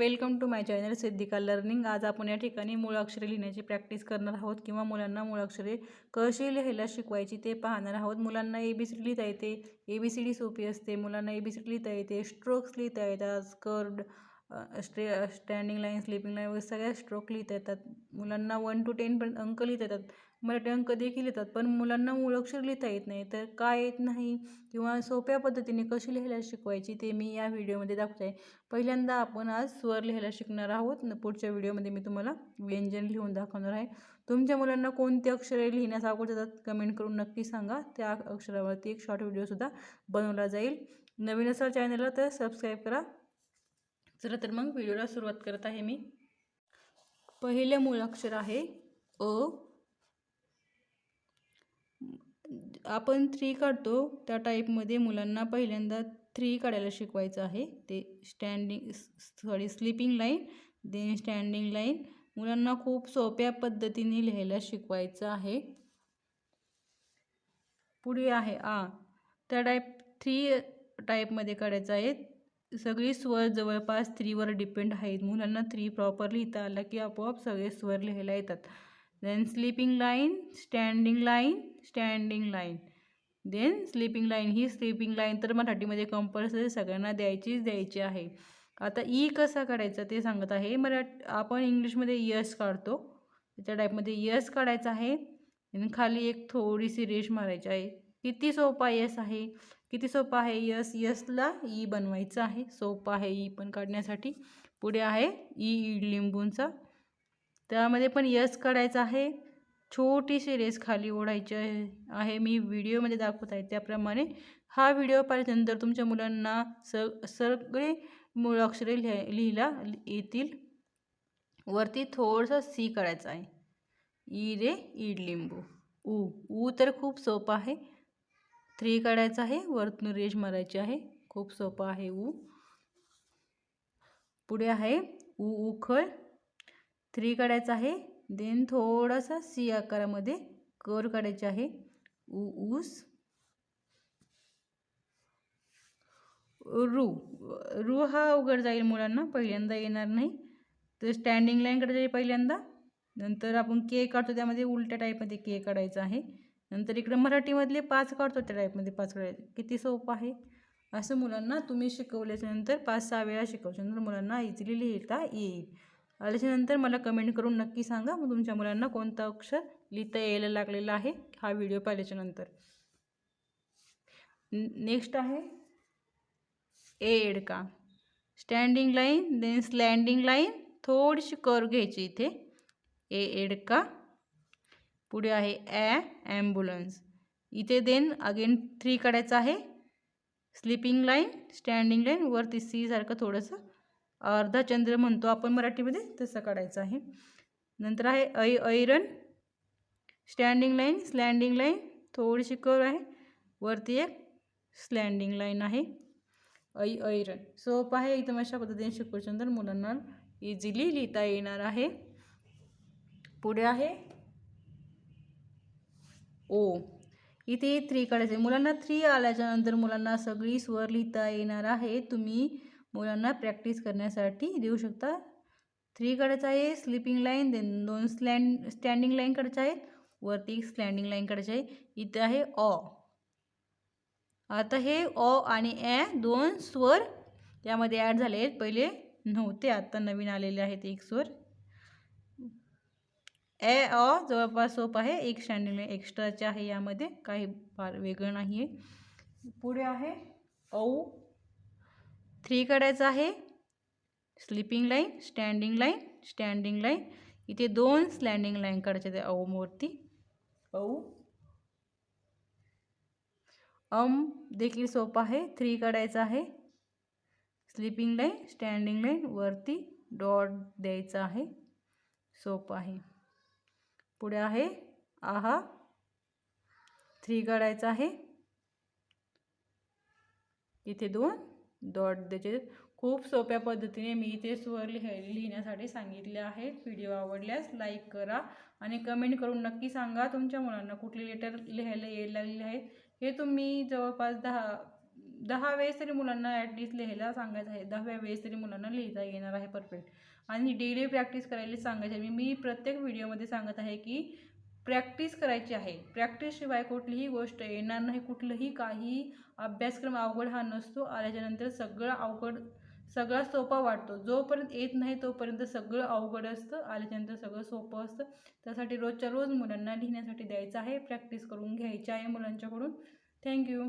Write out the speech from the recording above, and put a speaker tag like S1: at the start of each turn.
S1: Welcome to my channel Siddhika learning. आज आपण या ठिकाणी मूळाक्षरे लिहिण्याची प्रॅक्टिस करणार आहोत किंवा मुलांना मूळाक्षरे कशी लिहायला शिकवायची ते पाहणार आहोत. मुलांना ए बी सी डी लिहिता येते ए बी सी डी सोपी असते. मुलांना ए बी सी डी लिहिता येते स्ट्रोक्स लिहिता येतात curved straight standing line sleeping line वगैरे सगळ्या स्ट्रोक लिहिता येतात. मुलांना वन टू टेनपर्यंत अंक लिहिता येतात. मराठी अंक देखील येतात पण मुलांना मुळाक्षर लिहिता येत नाही. तर काय येत नाही? किंवा सोप्या पद्धतीने कशी लिहायला शिकवायची ते मी या व्हिडिओमध्ये दाखवत. आहे पहिल्यांदा आपण आज स्वर लिहायला शिकणार आहोत. पुढच्या व्हिडिओमध्ये मी तुम्हाला व्यंजन लिहून दाखवणार आहे. तुमच्या मुलांना कोणते अक्षरे लिहिण्यास अवघड जातात कमेंट करून नक्की सांगा. त्या अक्षरावरती एक शॉर्ट व्हिडिओसुद्धा बनवला जाईल. नवीन असाल चॅनलला तर सबस्क्राईब करा. चला तर मग व्हिडिओला सुरुवात करत आहे मी. पहिले मूळाक्षर आहे अ. आपण थ्री काढतो त्या टाईपमध्ये मुलांना पहिल्यांदा थ्री काढायला शिकवायचं आहे. ते standing sorry sleeping line then standing line मुलांना खूप सोप्या पद्धतीने लिहायला शिकवायचं आहे. पुढे आहे आ. त्या टाईप थ्री टाईपमध्ये काढायचं आहे. सगळी स्वर जवळपास थ्रीवर डिपेंड आहेत. मुलांना थ्री प्रॉपर लिहिता आला की आपोआप सगळे स्वर लिहायला येतात. Then sleeping line standing line standing line then sleeping line ही स्लीपिंग लाईन तर मराठीमध्ये कंपल्सरी सगळ्यांना द्यायचीच द्यायची आहे. आता ई कसा काढायचा ते सांगत आहे. मराठी आपण इंग्लिशमध्ये यस काढतो. त्याच्या टाईपमध्ये यस काढायचं आहे. आणि खाली एक थोडीशी रेश मारायची आहे. किती सोपा यस आहे? किती सोपं आहे? यस यसला ई बनवायचं आहे. सोपं आहे ई पण काढण्यासाठी. पुढे आहे e, e ई ईड लिंबूंचा. त्यामध्ये पण यस काढायचा आहे. छोटीशी रेस खाली ओढायची आहे. मी व्हिडिओमध्ये दाखवत आहे. त्याप्रमाणे हा व्हिडिओ पाहिल्यानंतर तुमच्या मुलांना स सगळे मूळाक्षरे लिहा लिहिला येतील. वरती थोडंसं सी काढायचं आहे. ई रे ईड लिंबू. ऊ ऊ तर खूप सोपं आहे. थ्री काढायचं आहे वरतून रेश मारायची आहे. खूप सोपं आहे ऊ पुढे आहे ऊ उखळ. थ्री काढायचं आहे देन थोडासा सी आकारामध्ये कर काढायचे आहे. ऊ ऊस. रू. रू हा अवघड जाईल मुलांना पहिल्यांदा येणार नाही. तर स्टँडिंग लाईन काढायची पहिल्यांदा. नंतर आपण के काढतो त्यामध्ये उलट्या टाईपमध्ये के काढायचं आहे. नंतर इकडं मराठीमधले पाच काढतो त्या टाईपमध्ये पाच काढायचे किती सोपं आहे? असं मुलांना तुम्ही शिकवल्याच्यानंतर पाच सहा वेळा शिकवल्याच्यानंतर मुलांना इझिली लिहिता येईल. आल्याच्यानंतर मला कमेंट करून नक्की सांगा. मग तुमच्या मुलांना कोणतं अक्षर लिहिता यायला लागलेलं आहे? हा व्हिडिओ पाहिल्याच्यानंतर नेक्स्ट आहे. एड का standing line then slanting line थोडीशी कर घ्यायची इथे. ए एड का पुढे आहे ॲ ॲम्ब्युलन्स. इथे देन अगेन थ्री काढायचं आहे. स्लिपिंग लाईन स्टँडिंग लाईन वरती सी सारखं थोडंसं. अर्धा चंद्र म्हणतो आपण मराठीमध्ये तसं काढायचं आहे. नंतर आहे ऐ ऐरन स्टँडिंग लाईन स्लँडिंग लाईन थोडीशी कर आहे. वरती एक स्लँडिंग लाईन आहे. ऐ ऐरन सोप आहे एकदम अशा पद्धतीने शिकवल्यानंतर मुलांना इझिली लिहिता येणार आहे. पुढे आहे ओ इथे थ्री आहे मुलांना थ्री आल्याच्यानंतर मुलांना सगळी स्वर लिहिता येणार आहे. तुम्ही मुलांना प्रॅक्टिस करण्यासाठी देऊ शकता. थ्री काढायचं आहे स्लिपिंग लाईन देन दोन स्लँड स्टँडिंग लाईन काढायचं आहे वरती एक स्लँडिंग लाईन आहे. इथं आहे ऑ आता हे ऑ आणि ॲ दोन स्वर यामध्ये ॲड झाले आहेत. पहिले नव्हते आत्ता नवीन आलेले आहेत एक स्वर. ए अ जवळपास सोप आहे. एक स्टँडिंग लाईन एक्स्ट्राचे आहे यामध्ये. काही फार वेगळं नाही आहे पुढे आहे. औ. थ्री काढायचं आहे. Sleeping line standing line standing line इथे दोन स्लँडिंग लाईन काढायचे ते औमवरती. औ. अम देखील सोपं आहे. थ्री काढायचं आहे. स्लिपिंग लाईन स्टँडिंग लाईन वरती डॉट द्यायचा आहे. सोपं आहे. पुढे आहे. आहा. थ्री काढायचं आहे. इथे दोन. डॉट द्यायचे खूप सोप्या पद्धतीने मी इथे स्वर लिहाय लिहिण्यासाठी सांगितले आहेत. व्हिडिओ आवडल्यास लाईक करा आणि कमेंट करून नक्की सांगा तुमच्या मुलांना कुठले लेटर लिहायला यायला लागलेले आहेत. हे तुम्ही जवळपास दहा दहा वेळेस तरी मुलांना ॲटलिस्ट लिहायला सांगायचं आहे. दहाव्या वेळेस तरी मुलांना लिहिता येणार आहे परफेक्ट. आणि डेली प्रॅक्टिस करायला सांगायची आहे. मी मी प्रत्येक व्हिडिओमध्ये सांगत आहे की प्रॅक्टिस करायची आहे. प्रॅक्टिसशिवाय कुठलीही गोष्ट येणार नाही. कुठलंही काही अभ्यासक्रम अवघड हा नसतो. आल्याच्यानंतर सगळं अवघड सगळा सोपा वाटतो. जोपर्यंत येत नाही तोपर्यंत सगळं अवघड असतं. आल्याच्यानंतर सगळं सोपं असतं. त्यासाठी रोजच्या रोज मुलांना लिहिण्यासाठी द्यायचं आहे. प्रॅक्टिस करून घ्यायची आहे मुलांच्याकडून. थँक्यू